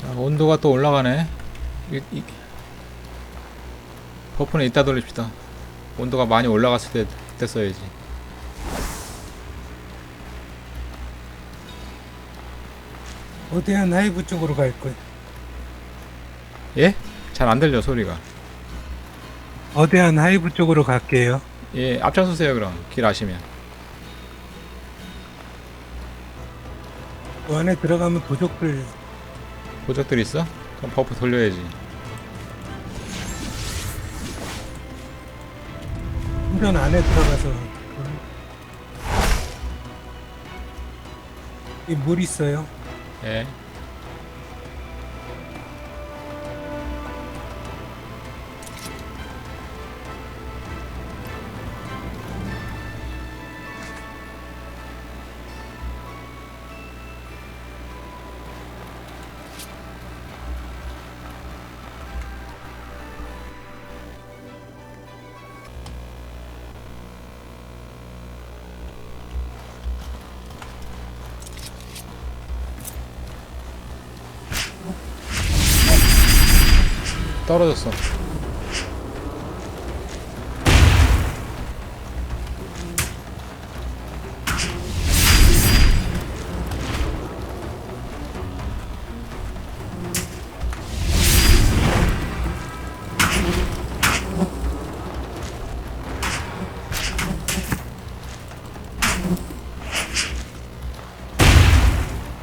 자, 온도가 또 올라가네. 이, 이, 버프는 이따 돌립시다. 온도가 많이 올라갔을 때, 때 써야지. 거대한 하이브 쪽으로 갈 거예요. 예? 잘 안 들려, 소리가. 거대한 하이브 쪽으로 갈게요. 예, 앞장서세요, 그럼. 길 아시면. 그 안에 들어가면 도적들 보적들 있어? 그럼 버프 돌려야지. 운전 안에 들어가서 이 물 있어요. 예. 떨어졌어.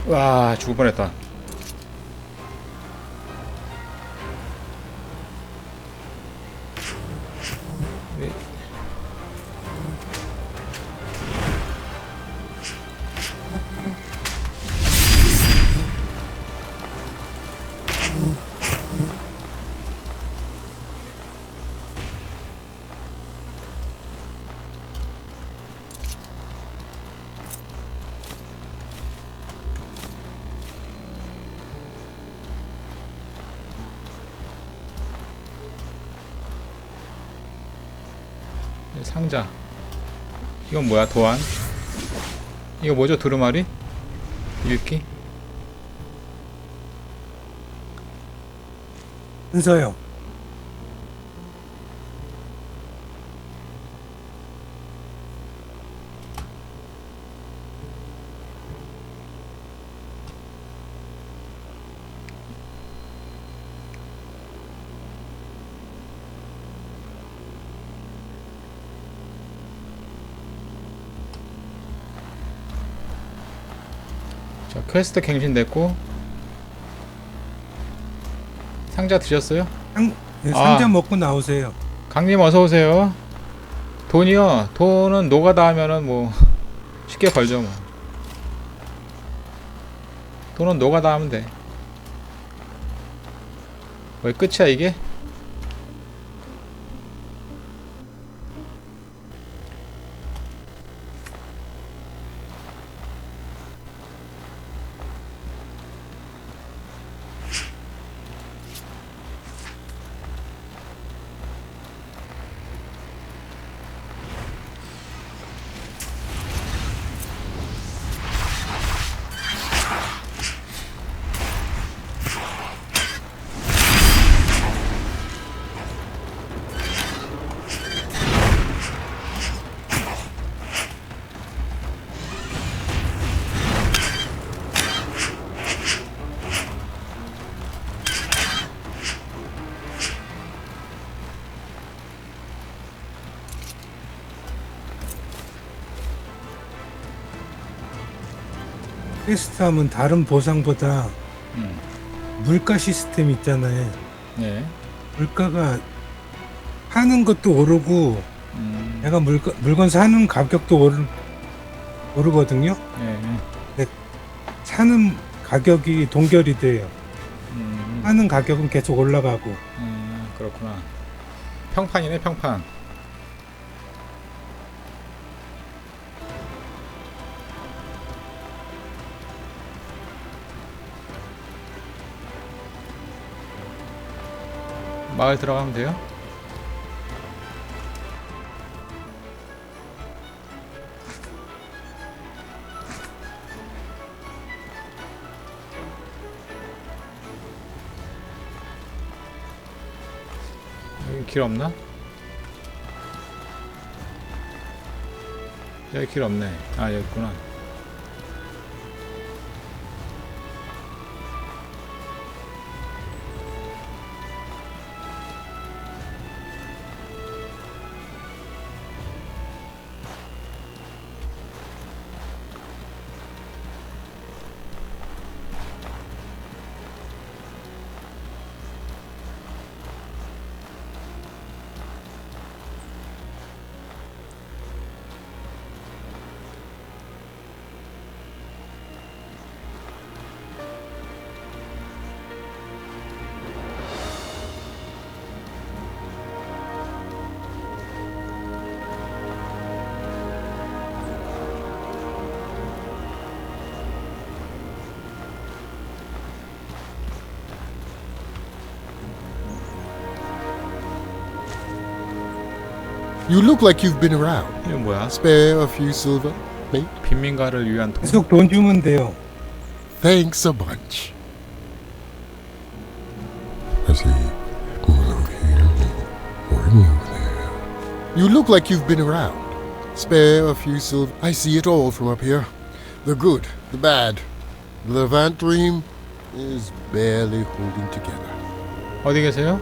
와 죽을 뻔했다. 상자. 이건 뭐야? 도안? 이거 뭐죠? 두루마리? 읽기? 은서요. 자, 퀘스트 갱신됐고 상자 드셨어요? 상, 네, 아. 상자 먹고 나오세요. 강님 어서 오세요. 돈이요. 돈은 노가다 하면은 뭐 쉽게 벌죠 뭐. 돈은 노가다 하면 돼. 왜 끝이야 이게? 퀘스트 하면 다른 보상보다 음. 물가 시스템 있잖아요. 네. 물가가 하는 것도 오르고 음. 내가 물건 물건 사는 가격도 오르 오르거든요. 네. 사는 가격이 동결이 돼요. 음. 하는 가격은 계속 올라가고 음, 그렇구나. 평판이네, 평판. 마을 들어가면 돼요. 길 없나? 여기 길 없네. 아, 여기 있구나. You look like you've been around. 이거 뭐야? Spare a few silver, mate? 빈민가를 위한 통. 계속 돈 주면 돼요. Thanks a bunch. I see. Over here. Or you there. You look like you've been around. Spare a few silver. I see it all from up here. The good, the bad. The Levant dream is barely holding together. 어디 계세요?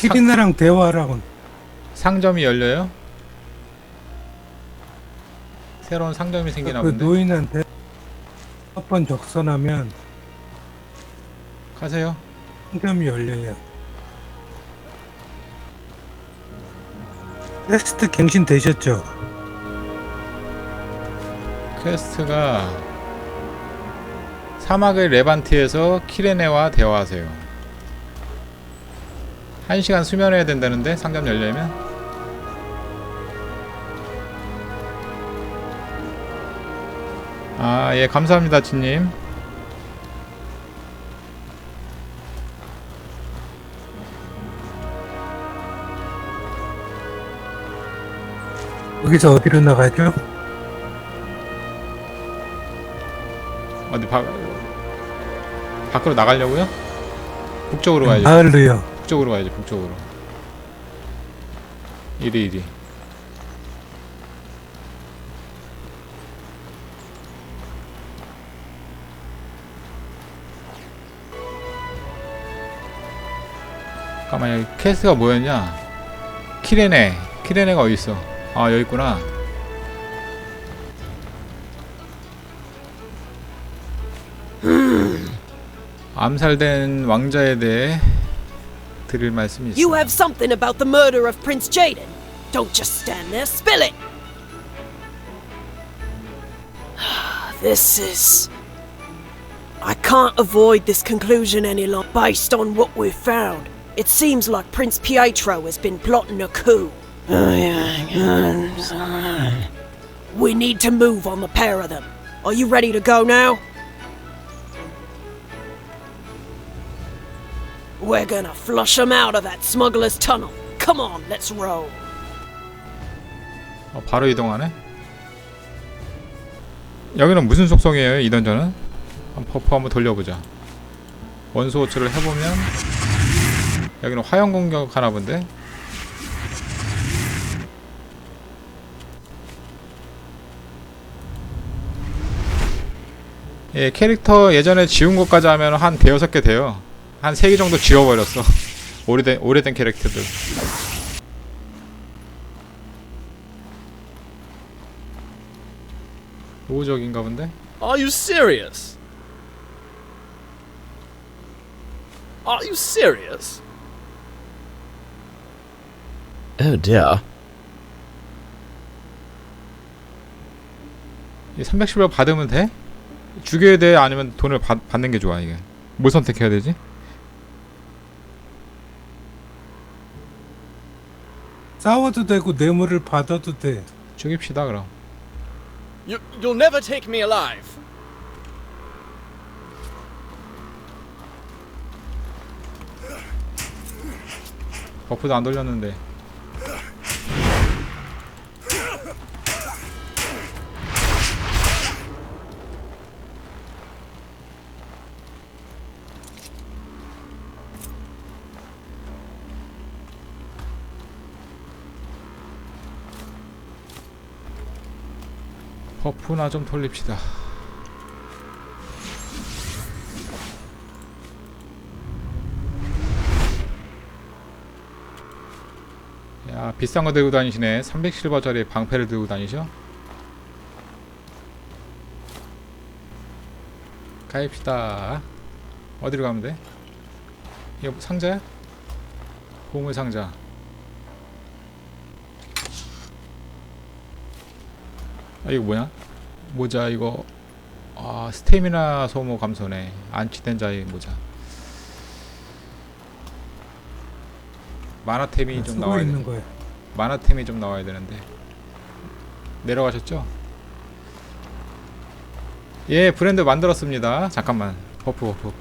키리나랑 대화라고. 상점이 열려요? 새로운 상점이 생기나 그 본데. 노인한테 첫 번 적선하면 가세요. 상점이 열려요. 테스트 갱신 되셨죠? 퀘스트가 사막의 레반티에서 키레네와 대화하세요. 한 시간 수면해야 된다는데 상점 열려면 아 예 감사합니다 진님 여기서 어디로 나가죠? 어디 바, 밖으로 나가려고요? 북쪽으로 가야지 마을로요. 북쪽으로 가야지 북쪽으로. 이리 이리. 여기 퀘스트가 뭐였냐? 키레네. 키레네가 어딨어? 아 여기 있구나. 암살된 왕자에 대해 드릴 말씀이 있어 You have something about the murder of Prince Jaden. Don't just stand there, spill it! this is. I can't avoid this conclusion any longer. Based on what we've found, it seems like Prince Pietro has been plotting a coup. We need to move on the pair of them. Are you ready to go now? We're gonna flush them out of that smuggler's tunnel. Come on, let's roll. 어, 바로 이동하네. 여기는 무슨 속성이에요? 이 던전은? 한 버프 한번 돌려보자. 원소 호출을 해보면 여기는 화염 공격 하나 본데. 예, 캐릭터 예전에 지운 것까지 하면 한 대여섯 개 돼요. 한세개 정도 지워버렸어. 오래된 오래된 캐릭터들. 우호적인가 본데? Are you serious? Are you serious? Oh dear. 이 310을 받으면 돼? 죽여야 돼? 아니면 돈을 받, 받는 게 좋아 이게 뭘 선택해야 되지? 싸워도 되고 뇌물을 받아도 돼. 죽입시다 그럼. You, you'll never take me alive. 버프도 안 돌렸는데. 버프나 좀 돌립시다. 야 비싼 거 들고 다니시네. 300실버짜리 방패를 들고 다니셔? 가입시다. 어디로 가면 돼? 이거 상자야? 보물 상자 아 이거 뭐냐? 모자 이거. 아 스태미나 소모 감소네. 안치된 자의 모자. 마나템이 좀 쓰고 나와야 돼 있는 거예요. 마나템이 좀 나와야 되는데. 내려가셨죠? 예 브랜드 만들었습니다. 잠깐만. 버프 버프.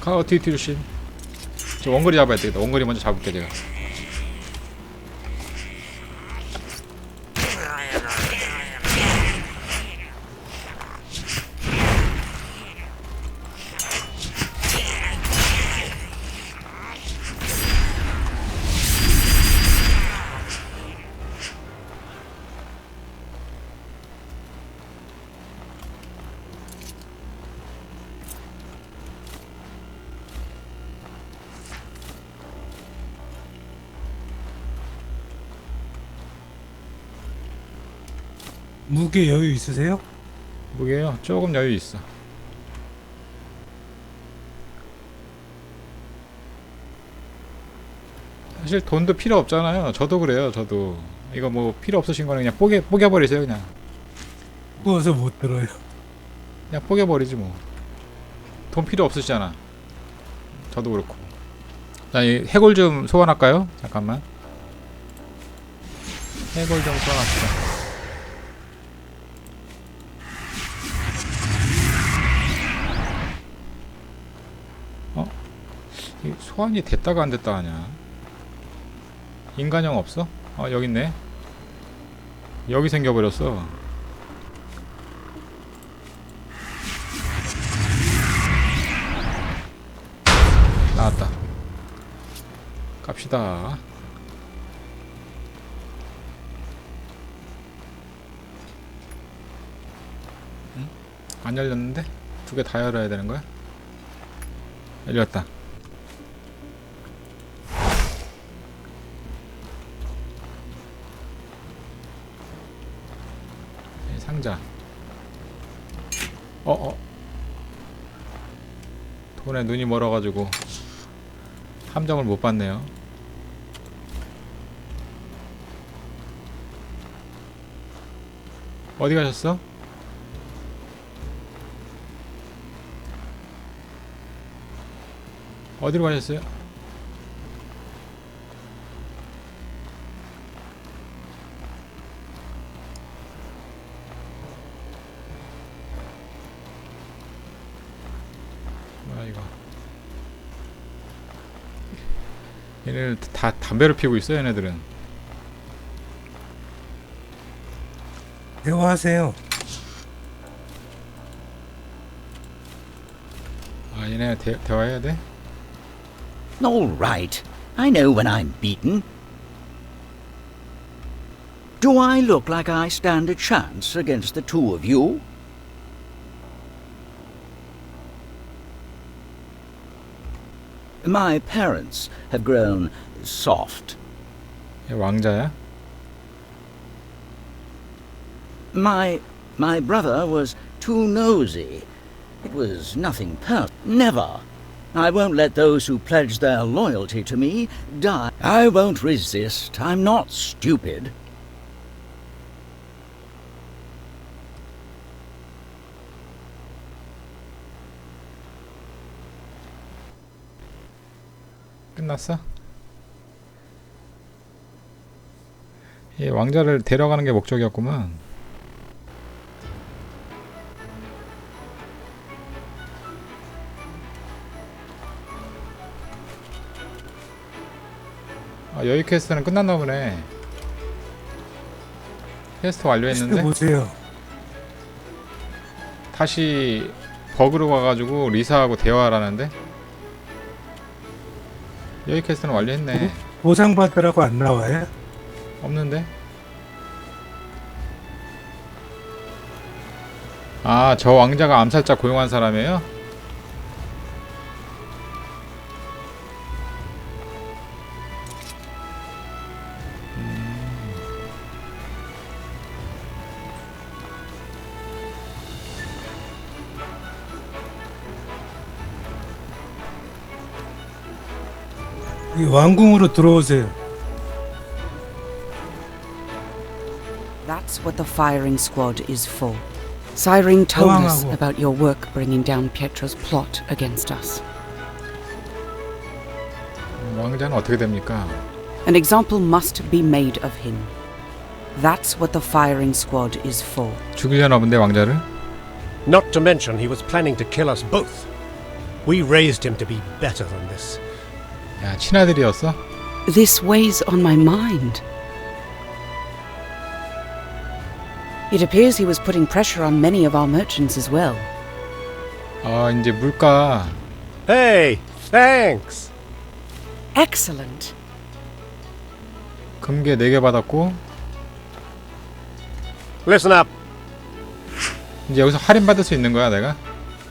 카어 티티루신 저 원거리 잡아야 되겠다. 원거리 먼저 잡을게 제가 무게 여유 있으세요? 무게요 조금 여유 있어 사실 돈도 필요 없잖아요 저도 그래요 저도 이거 뭐 필요 없으신 거는 그냥 뽀개 뽀개 버리세요 그냥 무거워서 못 들어요. 그냥 뽀개 버리지 뭐. 돈 필요 없으시잖아. 저도 그렇고. 자, 이 해골 좀 소환할까요? 잠깐만. 해골 좀 소환합시다. 소환이 됐다가 안 됐다 하냐? 인간형 없어? 어, 여기 있네. 여기 생겨버렸어. 나왔다. 갑시다. 응? 안 열렸는데? 두 개 다 열어야 되는 거야? 열렸다. 네, 상자. 어, 어. 돈에 눈이 멀어가지고 함정을 못 봤네요. 어디 가셨어? 어디로 가셨어요? 얘네들 다 담배를 피우고 있어 얘네들은 대화하세요. 아 얘네 대, 대화해야 돼? All right. I know when I'm beaten. Do I look like I stand a chance against the two of you? My parents have grown soft. 얘 왕자야? My my brother was too nosy. It was nothing per never. I won't let those who pledge their loyalty to me die. I won't resist. I'm not stupid. 끝났어? 이 왕자를 데려가는 게 목적이었구만. 아, 여기 퀘스트는 끝났나 보네. 퀘스트 완료했는데 보세요. 다시 버그로 가가지고 리사하고 대화하라는데 여기 퀘스트는 완료했네. 보상 받으라고 안 나와요? 없는데? 아, 저 왕자가 암살자 고용한 사람이에요? 이 왕궁으로 들어오세요. That's what the firing squad is for. Cyrene told us Wow. about your work bringing down Pietro's plot against us. 왕자는 어떻게 됩니까? An example must be made of him. That's what the firing squad is for. 죽이려나 본데 왕자를? Not to mention he was planning to kill us both. We raised him to be better than this. 야, 친아들이었어? This weighs on my mind. It appears he was putting pressure on many of our merchants as well. 아, 이제 물가 Hey, thanks! Excellent. 금괴 4개 받았고 Listen up. 이제 여기서 할인 받을 수 있는 거야, 내가?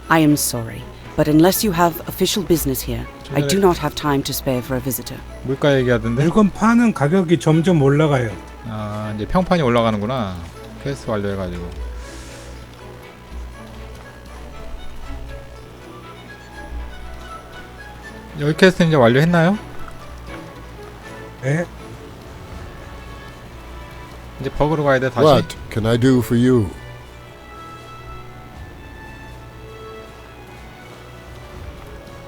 I am sorry, but unless you have official business here, I do not have time to spare for a visitor. 물가 얘기하던데? 물건 파는 가격이 점점 올라가요. 아, 이제 평판이 올라가는구나. 퀘스트 완료해가지고. 여기 퀘스트 이제 완료했나요? 네. 이제 버그로 가야 돼 다시. What can I do for you?